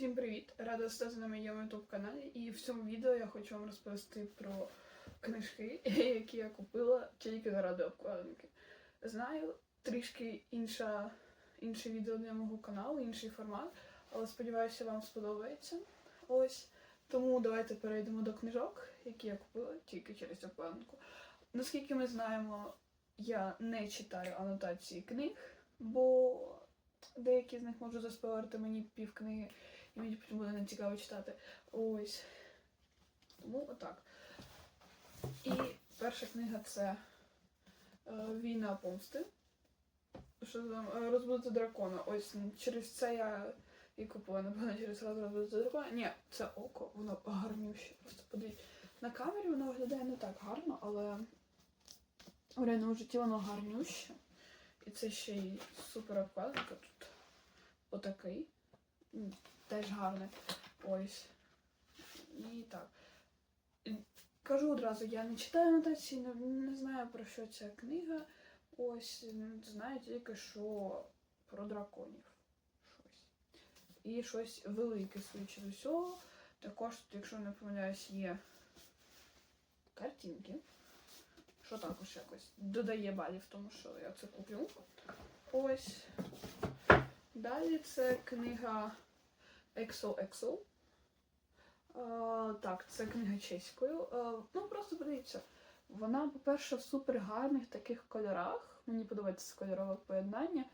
Всім привіт! Рада стати на моєму youtube каналі. І в цьому відео я хочу вам розповісти про книжки, які я купила тільки заради обкладинки. Знаю, трішки інша, інше відео для мого каналу, інший формат, але сподіваюся, вам сподобається. Ось. Тому давайте перейдемо до книжок, які я купила тільки через обкладинку. Наскільки ми знаємо, я не читаю анотації книг, бо деякі з них можуть заспойлерити мені пів книги, і мені потім буде нецікаво читати. Ось. Тому отак. І перша книга це е, Війна помсти. Що там? Е, Розбудити дракона. Ось через це я і купила, напевно, через раз розбудити дракона. Ні, це око, воно гарнюще. Просто подивіться. На камері воно виглядає не так гарно, але в реальному житті воно гарнюще. І це ще й супер обкладинка тут. Отакий. Теж гарний. Ось. І так. Кажу одразу, я не читаю анотації, не, не знаю про що ця книга. Ось знаю тільки, що про драконів. Щось. І щось велике, до всього. Також, якщо не помиляюсь, є картинки. Що також якось додає балів, тому що я це куплю. Ось. Далі це книга XOXO. Так, це книга чеською. Ну, просто подивіться. Вона, по-перше, в супер гарних таких кольорах. Мені подобається кольорове поєднання.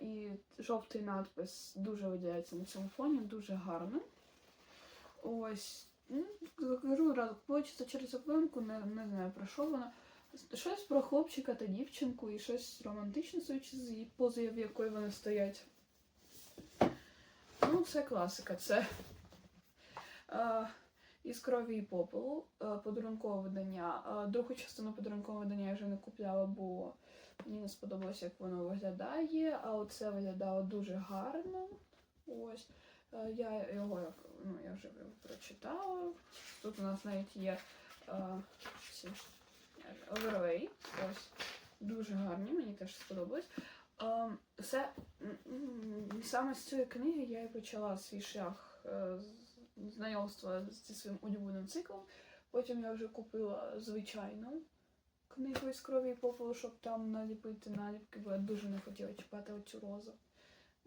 І жовтий надпис дуже виділяється на цьому фоні, дуже гарно. Ось. Кажу одразу, хочеться через обкладинку, не, не знаю про що вона. Щось про хлопчика та дівчинку і щось романтичне, судячи з позою, в якої вони стоять. Ну, це класика, це е, із крові і попелу, е, подарункове видання. Е, другу частину подарункового видання я вже не купляла, бо мені не сподобалося, як воно виглядає. А оце виглядало дуже гарно. Ось. Е, я його ну, я вже його прочитала. Тут у нас навіть є оверлей. Ось. Дуже гарні, мені теж сподобалось. М, саме з цієї книги я і почала свій шлях е, знайомства зі своїм улюбленим циклом. Потім я вже купила звичайну книгу із крові і попелу, щоб там наліпити наліпки, бо я дуже не хотіла чіпати оцю розу.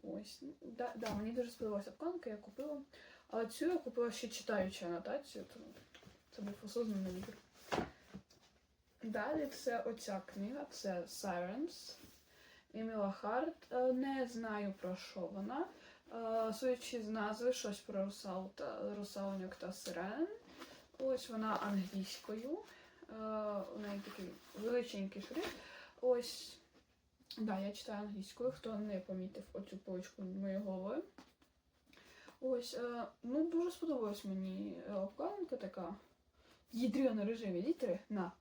Ось. Да, да, мені дуже сподобалася обкладинка, я купила. Але цю я купила ще читаючи анотацію, тому це був осознаний вибір. Далі це оця книга, це Sirens. Еміла Харт. Е, Не знаю про що вона. Е, Судячи з назви, щось про русал та русалоньок та сирен. Ось вона англійською. Е, У неї такий величенький шрифт. Ось. Да, я читаю англійською, хто не помітив оцю полочку моєю головою. Ось, е, ну дуже сподобалась мені е, обкладинка така. Ядрена рожеві літери на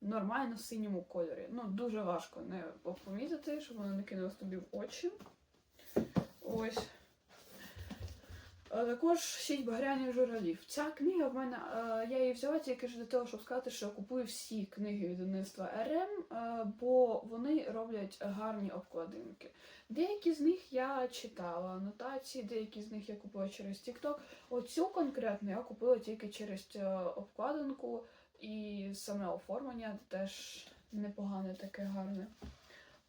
нормально синьому кольорі. Ну, дуже важко не помітити, щоб воно не кинулось тобі в очі. Ось. Також сіть багряних журналів. Ця книга в мене, е, я її взяла тільки ж для того, щоб сказати, що я купую всі книги від видавництва РМ, е, бо вони роблять гарні обкладинки. Деякі з них я читала анотації, деякі з них я купила через TikTok. Оцю конкретно я купила тільки через е, обкладинку і саме оформлення теж непогане, таке гарне.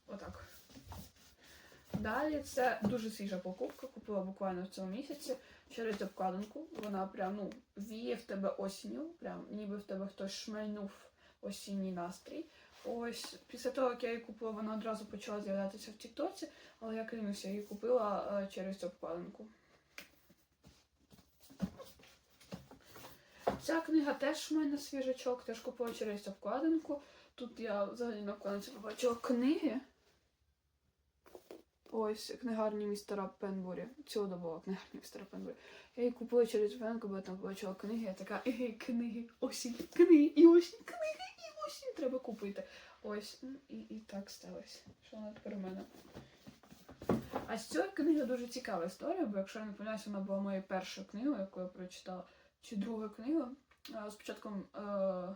Отак. Далі це дуже свіжа покупка, купила буквально в цьому місяці через обкладинку. Вона прям ну, віє в тебе осінню, прям ніби в тебе хтось шмельнув осінній настрій. Ось після того, як я її купила, вона одразу почала з'являтися в Тіктоці, але я клянуся, її купила е, через цю обкладинку. Ця книга теж в мене свіжачок, теж купила через обкладинку. Тут я взагалі на обкладинці побачила книги. Ось книгарні містера Пенбурі. Цілодобова книгарня містера Пенбурі. Я її купила через Венку, бо я там побачила книги. Я така, ей, книги, осінь, книги, і осінь, книги, і осінь треба купити. Ось, ну, і, і так сталося. Що вона тепер у мене? А з цієї книги дуже цікава історія, бо якщо я не помиляюсь, вона була моєю першою книгою, яку я прочитала, чи друга книга. А, З початком е,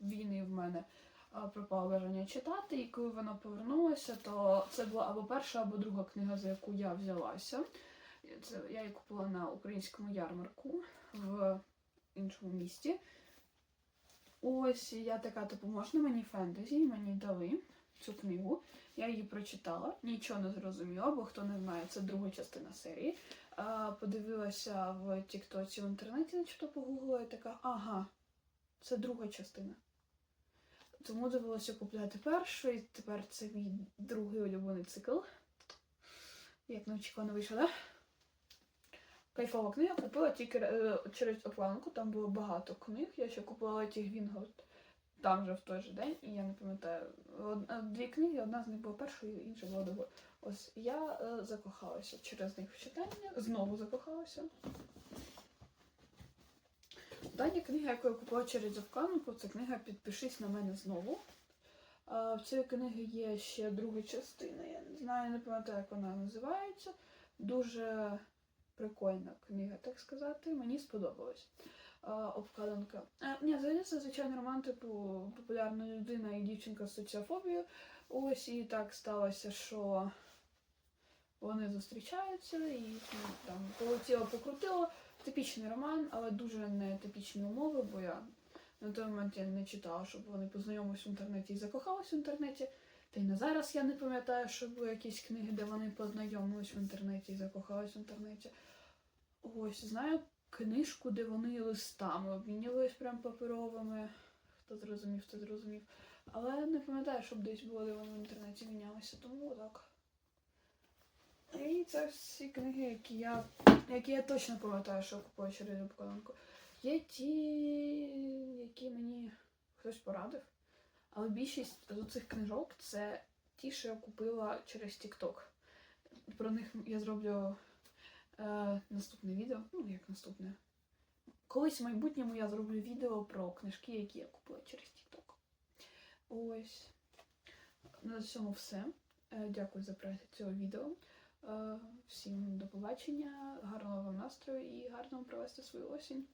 війни в мене а, пропало бажання читати, і коли вона повернулася, то це була або перша, або друга книга, за яку я взялася. Це я її купила на українському ярмарку в іншому місті. Ось я така, типу, можна мені фентезі, мені дали цю книгу. Я її прочитала, нічого не зрозуміла, бо хто не знає, це друга частина серії. Подивилася в Тіктоці в інтернеті, начебто погуглила і така, ага, це друга частина. Тому довелося купляти першу, і тепер це мій другий улюблений цикл. Як неочікувано вийшло, да? Кайфова книга купила тільки е, через обкладинку, там було багато книг. Я ще купила Леті Гвінголд там же в той же день, і я не пам'ятаю. е, Дві книги, одна з них була першою, інша була другою. Ось я е, закохалася через них в читання, знову закохалася. Остання книга, яку я купила через обкладинку, це книга Підпишись на мене знову. А, в цієї книги є ще друга частина. Я не знаю, не пам'ятаю, як вона називається. Дуже прикольна книга, так сказати. Мені сподобалась. А, обкладинка. Ні, взагалі це звичайний роман, типу популярна людина і дівчинка з соціофобією. Ось і так сталося, що вони зустрічаються і ну, там полетіло, покрутило. Типічний роман, але дуже не типічні умови, бо я на той момент я не читала, щоб вони познайомились в інтернеті і закохались в інтернеті. Та й на зараз я не пам'ятаю, що були якісь книги, де вони познайомились в інтернеті і закохались в інтернеті. Ось, знаю книжку, де вони листами обмінювались прям паперовими. Хто зрозумів, хто зрозумів. Але не пам'ятаю, щоб десь було, де вони в інтернеті мінялися, тому так. І це всі книги, які я, які я точно пам'ятаю, що купую через обкладинку. Є ті, які мені хтось порадив. Але більшість з цих книжок це ті, що я купила через TikTok. Про них я зроблю е, наступне відео. Ну, як наступне. Колись в майбутньому я зроблю відео про книжки, які я купила через TikTok. Ось. На цьому все. Е, Дякую за перегляд цього відео. Е, Всім до побачення, гарного вам настрою і гарно провести свою осінь.